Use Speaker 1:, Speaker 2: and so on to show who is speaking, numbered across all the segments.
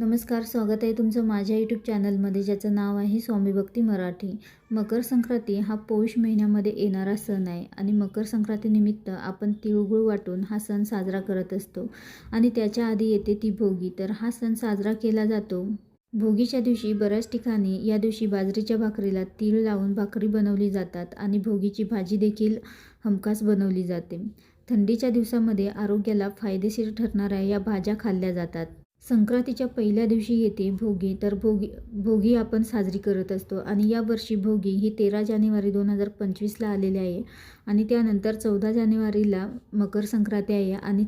Speaker 1: नमस्कार स्वागत आहे तुमचं माझ्या यूट्यूब चॅनलमध्ये ज्याचं नाव आहे स्वामी भक्ती मराठी. मकर संक्रांती हा पौष महिन्यामध्ये येणारा सण आहे आणि मकर संक्रांतीनिमित्त आपण तिळगुळ वाटून हा सण साजरा करत असतो. आणि त्याच्या आधी येते ती भोगी. तर हा सण साजरा केला जातो. भोगीच्या दिवशी बऱ्याच ठिकाणी या दिवशी बाजरीच्या भाकरीला तीळ लावून भाकरी बनवली जातात आणि भोगीची भाजी देखील हमखास बनवली जाते. थंडीच्या दिवसामध्ये आरोग्याला फायदेशीर ठरणाऱ्या या भाज्या खाल्ल्या जातात. संक्रांतीच्या पहिल्या दिवशी येते भोगी तर भोगी भोगी आपण साजरी करत असतो. आणि यावर्षी भोगी ही तेरा जानेवारी दोन हजार पंचवीसला आलेली आहे. आणि त्यानंतर चौदा जानेवारीला मकर संक्रांती आहे आणि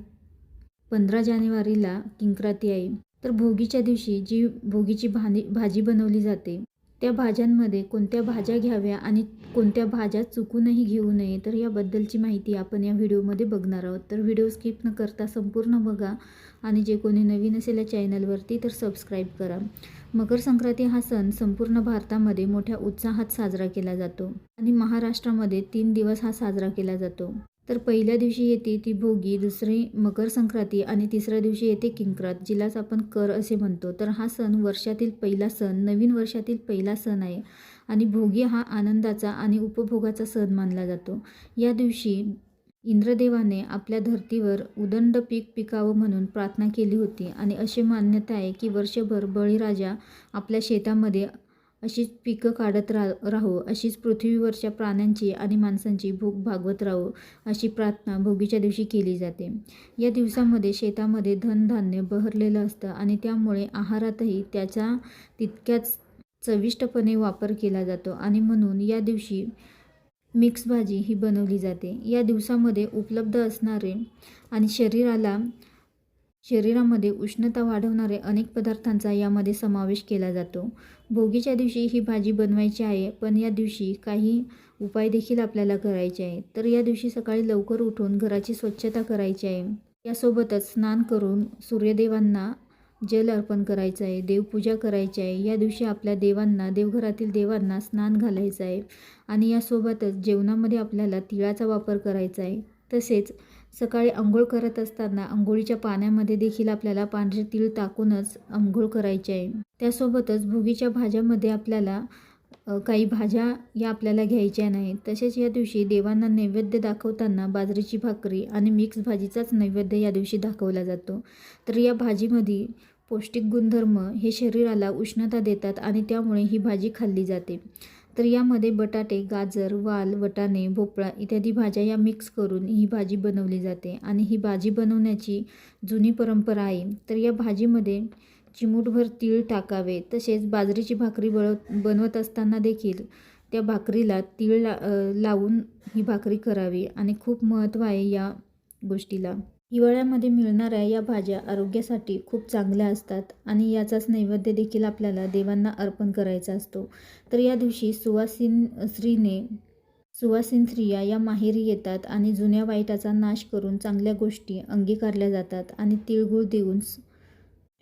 Speaker 1: पंधरा जानेवारीला किंक्रांती आहे. तर भोगीच्या दिवशी जी भोगीची भानी भाजी बनवली जाते त्या भाज्यांमध्ये कोणत्या भाज्या घ्याव्या आणि कोणत्या भाज्या चुकूनही घेऊ नये तर याबद्दलची माहिती आपण या व्हिडिओमध्ये बघणार आहोत. तर व्हिडिओ स्किप न करता संपूर्ण बघा आणि जे कोणी नवीन असेल या चॅनलवरती तर सबस्क्राईब करा. मकर संक्रांती हा सण संपूर्ण भारतामध्ये मोठ्या उत्साहात साजरा केला जातो आणि महाराष्ट्रामध्ये तीन दिवस हा साजरा केला जातो. तर पहिल्या दिवशी येते ती भोगी दुसरी मकर संक्रांती आणि तिसऱ्या दिवशी येते किंक्रात जिलाच आपण कर असे म्हणतो. तर हा सण वर्षातील पहिला सण नवीन वर्षातील पहिला सण आहे आणि भोगी हा आनंदाचा आणि उपभोगाचा सण मानला जातो. या दिवशी इंद्रदेवाने आपल्या धर्तीवर उदंड पीक पिकावं म्हणून प्रार्थना केली होती आणि अशी मान्यता आहे की वर्षभर बळीराजा आपल्या शेतामध्ये अशीच पिकं काढत रा राहो. अशीच पृथ्वीवरच्या प्राण्यांची आणि माणसांची भूक भागवत राहो अशी प्रार्थना भोगीच्या दिवशी केली जाते. या दिवसामध्ये शेतामध्ये धनधान्य बहरलेलं असतं आणि त्यामुळे आहारातही त्याचा तितक्याच चविष्टपणे वापर केला जातो आणि म्हणून या दिवशी मिक्स भाजी ही बनवली जाते. या दिवसामध्ये उपलब्ध असणारे आणि शरीराला शरीरामध्ये उष्णता वाढवणारे अनेक पदार्थांचा यामध्ये समावेश केला जातो. भोगीच्या दिवशी ही भाजी बनवायची आहे पण या दिवशी काही उपाय देखील आपल्याला करायचे आहे तर या दिवशी सकाळी लवकर उठून घराची स्वच्छता करायची आहे. यासोबतच स्नान करून सूर्यदेवांना जल अर्पण करायचं आहे देवपूजा करायची आहे. या दिवशी आपल्या देवांना देवघरातील देवांना स्नान घालायचं आहे. आणि यासोबतच जेवणामध्ये आपल्याला तिळाचा वापर करायचा आहे. तसेच सकाळी आंघोळ करत असताना आंघोळीच्या पाण्यामध्ये देखील आपल्याला पांढरे तीळ टाकूनच आंघोळ करायची आहे. त्यासोबतच भोगीच्या भाज्यामध्ये आपल्याला काही भाज्या या आपल्याला घ्यायच्या नाही तसेच या दिवशी देवांना नैवेद्य दाखवताना बाजरीची भाकरी आणि मिक्स भाजीचाच नैवेद्य या दिवशी दाखवला जातो. तर या भाजीमध्ये पौष्टिक गुणधर्म हे शरीराला उष्णता देतात आणि त्यामुळे ही भाजी खाल्ली जाते. तर यामध्ये बटाटे गाजर वाल वटाणे भोपळा इत्यादी भाज्या या मिक्स करून ही भाजी बनवली जाते. आणि ही भाजी बनवण्याची जुनी परंपरा आहे. तर या भाजीमध्ये चिमूटभर तीळ टाकावे. तसेच बाजरीची भाकरी बळ बनवत असताना देखील त्या भाकरीला तीळ ला लावून ही भाकरी करावी. आणि खूप महत्त्व आहे या गोष्टीला. हिवाळ्यामध्ये मिळणाऱ्या या भाज्या आरोग्यासाठी खूप चांगल्या असतात आणि याचाच नैवेद्य देखील आपल्याला देवांना अर्पण करायचा असतो. तर या दिवशी सुवासिन स्त्रीने सुवासिन स्त्रिया या माहेरी येतात आणि जुन्या वाईटाचा नाश करून चांगल्या गोष्टी अंगीकारल्या जातात आणि तिळगुळ देऊन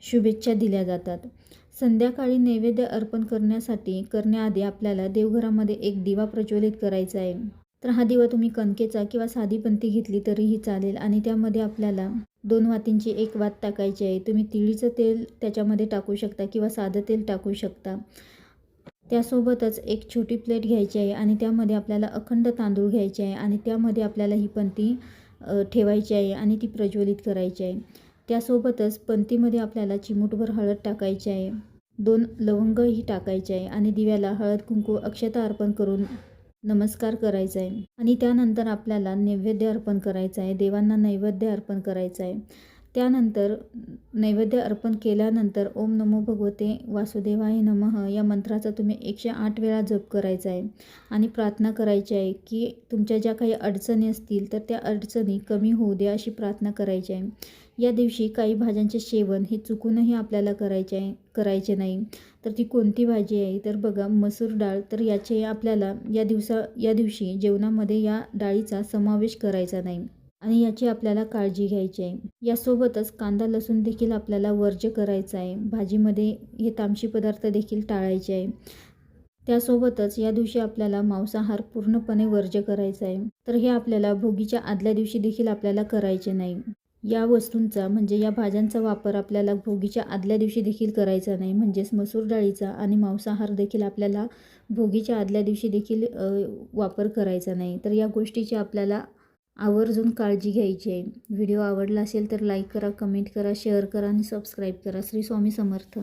Speaker 1: शुभेच्छा दिल्या जातात. संध्याकाळी नैवेद्य अर्पण करण्यासाठी करण्याआधी आपल्याला देवघरामध्ये एक दिवा प्रज्वलित करायचा आहे. तर हा दिवा तुम्ही कणकेचा किंवा साधी पंथी घेतली तरीही चालेल. आणि त्यामध्ये आपल्याला दोन वातींची एक वात टाकायची आहे. तुम्ही तिळीचं तेल त्याच्यामध्ये टाकू शकता किंवा साधं तेल टाकू शकता. त्यासोबतच एक छोटी प्लेट घ्यायची आहे आणि त्यामध्ये आपल्याला अखंड तांदूळ घ्यायचे आहे आणि त्यामध्ये आपल्याला ही पंथी ठेवायची आहे आणि ती प्रज्वलित करायची आहे. त्यासोबतच पंथीमध्ये आपल्याला चिमूटभर हळद टाकायची आहे. दोन लवंगही टाकायचे आहे आणि दिव्याला हळद कुंकू अक्षता अर्पण करून नमस्कार करायचा आहे आणि त्यानंतर आपल्याला नैवेद्य अर्पण करायचं आहे देवांना नैवेद्य अर्पण करायचं आहे त्यानंतर नैवेद्य अर्पण केल्यानंतर ओम नमो भगवते वासुदेवाय नमः या मंत्राचा तुम्ही एकशे आठ वेळा जप करायचा आहे. आणि प्रार्थना करायची आहे की तुमच्या ज्या काही अडचणी असतील तर त्या अडचणी कमी होऊ द्या अशी प्रार्थना करायची आहे. या दिवशी काही भाज्यांचे सेवन हे चुकूनही आपल्याला करायचे आहे करायचे नाही. तर ती कोणती भाजी आहे? तर बघा मसूर डाळ. तर याचे आपल्याला या दिवसा या दिवशी जेवणामध्ये या डाळीचा समावेश करायचा नाही. आणि याची आपल्याला काळजी घ्यायची आहे. यासोबतच कांदा लसूण देखील आपल्याला वर्ज्य करायचा आहे. भाजीमध्ये हे तामशी पदार्थ देखील टाळायचे आहे. त्यासोबतच या दिवशी आपल्याला मांसाहार पूर्णपणे वर्ज्य करायचा आहे. तर हे आपल्याला भोगीच्या आदल्या दिवशी देखील आपल्याला करायचे नाही. या वस्तूंचा म्हणजे या भाज्यांचा वापर आपल्याला भोगीच्या आदल्या दिवशी देखील करायचा नाही. म्हणजेच मसूर डाळीचा आणि मांसाहार देखील आपल्याला भोगीच्या आदल्या दिवशी देखील वापर करायचा नाही. तर या गोष्टीची आपल्याला आवर्जून काळजी घ्यायची आहे. व्हिडिओ आवडला असेल तर लाईक करा कमेंट करा शेअर करा आणि सबस्क्राईब करा. श्री स्वामी समर्थ.